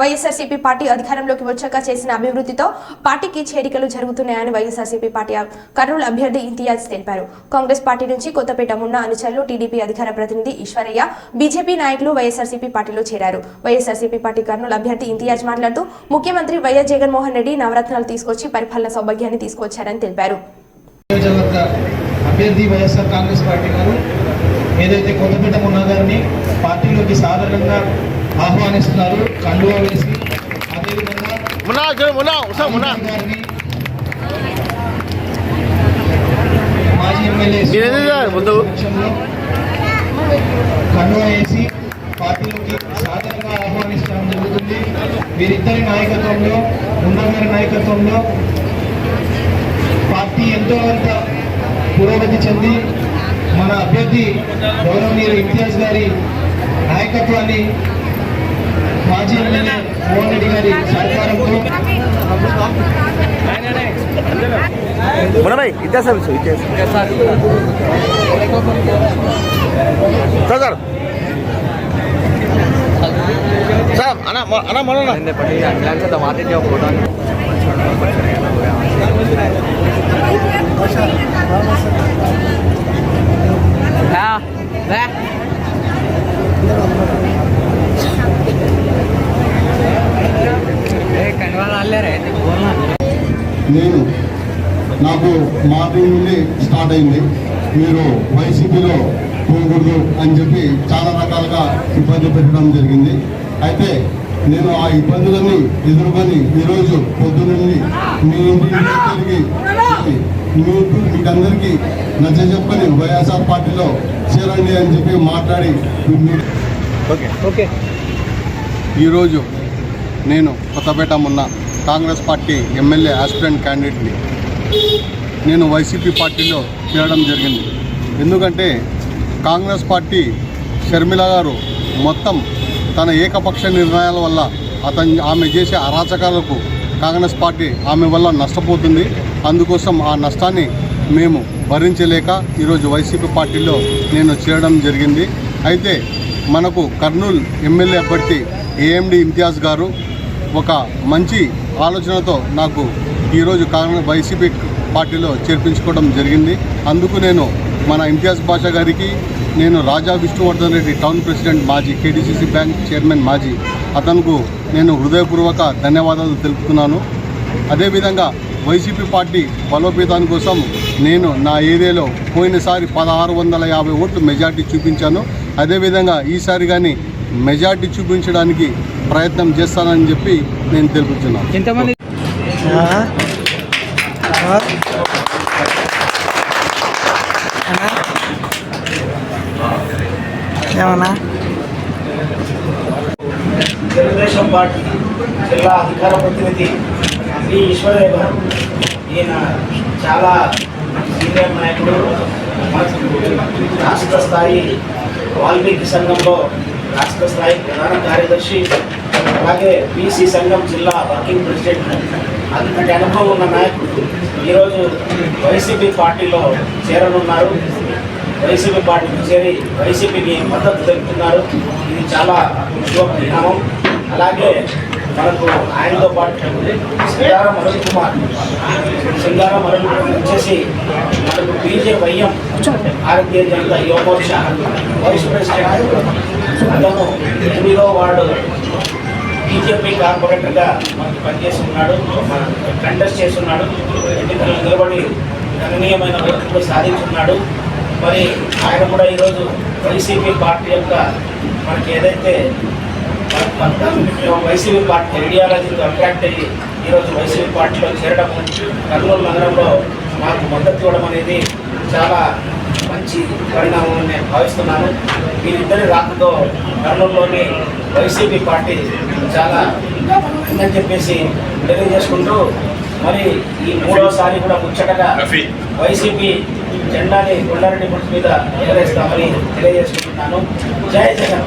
YSRCP party అధికారంలోకి వచ్చాక చేసిన అభివృద్ధితో పార్టీకి చేరికలు జరుగుతున్నాయని వైఎస్ఆర్సీపీ పార్టీ కర్నూలు అభ్యర్థి ఇంతియాజ్ తెలిపారు. కాంగ్రెస్ పార్టీ నుంచి కొత్తపేట ఉన్న అనుచరులు టీడీపీ అధికార ప్రతినిధి ఈశ్వరయ్య బీజేపీ నాయకులు వైఎస్ఆర్సీపీ పార్టీలో చేరారు. వైఎస్ఆర్సీపీ పార్టీ కర్నూలు అభ్యర్థి ఇంతియాజ్ మాట్లాడుతూ ముఖ్యమంత్రి వైఎస్ జగన్మోహన్ రెడ్డి నవరత్నాలు తీసుకొచ్చి పరిపాలన సౌభాగ్యాన్ని తీసుకొచ్చారని తెలిపారు. అభ్యర్థి వైఎస్ఆర్ కాంగ్రెస్ పార్టీ గారు ఏదైతే కొత్తపేట మున్నా గారిని సాధారణంగా ఆహ్వానిస్తున్నారు. కండువా వేసి అదేవిధంగా మాజీ ఎమ్మెల్యే కండువా వేసి పార్టీలోకి సాధారణంగా ఆహ్వానించడం జరుగుతుంది. వీరిద్దరి నాయకత్వంలో మున్నా గారి నాయకత్వంలో పార్టీ ఎంతో కొంత పురోగతి చెంది మన అభ్యర్థి గౌరవనీయులు ఇంతియాజ్ గారి నాయకత్వాన్ని మాజీ ఎమ్మెల్యే మోహన్ రెడ్డి గారి సహకారంతో మనమై ఇదే సర్వీస్ సార్ సార్ సార్ అన్న అన్న మొన్న. అట్లా మాట్లాడే ఫోటో నేను నాకు మార్నింగ్ నుండి స్టార్ట్ అయింది. మీరు వైసీపీలో పోకూడదు అని చెప్పి చాలా రకాలుగా ఇబ్బంది పెట్టడం జరిగింది. అయితే నేను ఆ ఇబ్బందులన్నీ ఎదుర్కొని ఈరోజు పొద్దునుండి మీ ఇంటికి తిరిగి మీకు మీకందరికీ నచ్చ చెప్పని వైఎస్ఆర్ పార్టీలో చేరండి అని చెప్పి మాట్లాడి మీ- ఓకే. ఓకే. ఈరోజు నేను కొత్తపేట ఉన్న కాంగ్రెస్ పార్టీ ఎమ్మెల్యే ఆస్పిరెంట్ క్యాండిడేట్ని నేను వైసీపీ పార్టీలో చేరడం జరిగింది. ఎందుకంటే కాంగ్రెస్ పార్టీ షర్మిల గారు మొత్తం తన ఏకపక్ష నిర్ణయాల వల్ల అతను ఆమె చేసే అరాచకాలకు కాంగ్రెస్ పార్టీ ఆమె వల్ల నష్టపోతుంది. అందుకోసం ఆ నష్టాన్ని మేము భరించలేక ఈరోజు వైసీపీ పార్టీలో నేను చేరడం జరిగింది. అయితే మనకు కర్నూలు ఎమ్మెల్యే అభ్యర్థి ఏఎండి ఇంతియాజ్ గారు ఒక మంచి ఆలోచనతో నాకు ఈరోజు కాంగ్రెస్ వైసీపీ పార్టీలో చేర్పించుకోవడం జరిగింది. అందుకు నేను మన ఇంతియాజ్ బాషా గారికి నేను రాజా విష్ణువర్ధన్ రెడ్డి టౌన్ ప్రెసిడెంట్ మాజీ కేడీసీసీ బ్యాంక్ చైర్మన్ మాజీ అతనుకు నేను హృదయపూర్వక ధన్యవాదాలు తెలుపుతున్నాను. అదేవిధంగా వైసీపీ పార్టీ బలోపేతాని కోసం నేను నా ఏరియాలో పోయినసారి పదహారు వందల యాభై ఓట్లు మెజార్టీ చూపించాను. అదేవిధంగా ఈసారి కానీ మెజార్టీ చూపించడానికి ప్రయత్నం చేస్తానని చెప్పి నేను తెలుపుతున్నాను. ఎంతమంది? ఏమన్నా? తెలుగుదేశం పార్టీ జిల్లా అధికార ప్రతినిధి శ్రీ ఈశ్వరయ్య గారు ఈయన చాలా సీనియర్ నాయకుడు రాష్ట్ర స్థాయి వాల్మీకి సంఘంలో రాష్ట్ర స్థాయి ప్రధాన కార్యదర్శి అలాగే బీసీ సంఘం జిల్లా వర్కింగ్ ప్రెసిడెంట్ అంతటి అనుభవం ఉన్న నాయకుడు ఈరోజు వైసీపీ పార్టీలో చేరనున్నారు. వైసీపీ పార్టీకి చేరి వైసీపీకి మద్దతు తెలుపుతున్నారు. ఇది చాలా శుభ పరిణామం అలాగే మనకు ఆయనతో పాటు సింగారం అరుణ్ కుమార్ సింగారం అరుణ్ కుమార్ వచ్చేసి మనకు BJYM Bharatiya Janata Yuvamorcha vice president. అతను ఎనిమిదో వార్డు బీజేపీ కార్పొరేటర్గా మనకు పనిచేస్తున్నాడు కంటెస్ట్ చేస్తున్నాడు. ఎన్నికల్లో నిలబడి గణనీయమైన ఓట్లు సాధించున్నాడు. మరి ఆయన కూడా ఈరోజు వైసీపీ పార్టీ యొక్క మనకి ఏదైతే వైసీపీ పార్టీ ఐడియాలజీతో అట్రాక్ట్ అయ్యి ఈరోజు వైసీపీ పార్టీలో చేరడం కర్నూలు నగరంలో మాకు మద్దతు ఇవ్వడం అనేది చాలా మంచి పరిణామం అని నేను భావిస్తున్నాను. వీరిద్దరి రాకతో కర్నూలులోని వైసీపీ పార్టీ చాలా ఉందని చెప్పేసి తెలియజేసుకుంటూ మరి ఈ మూడోసారి కూడా ముచ్చటగా వైసీపీ జెండాని కొండారెడ్డి మీద ఎగరేస్తామని తెలియజేసుకుంటున్నాను. జై జగన్.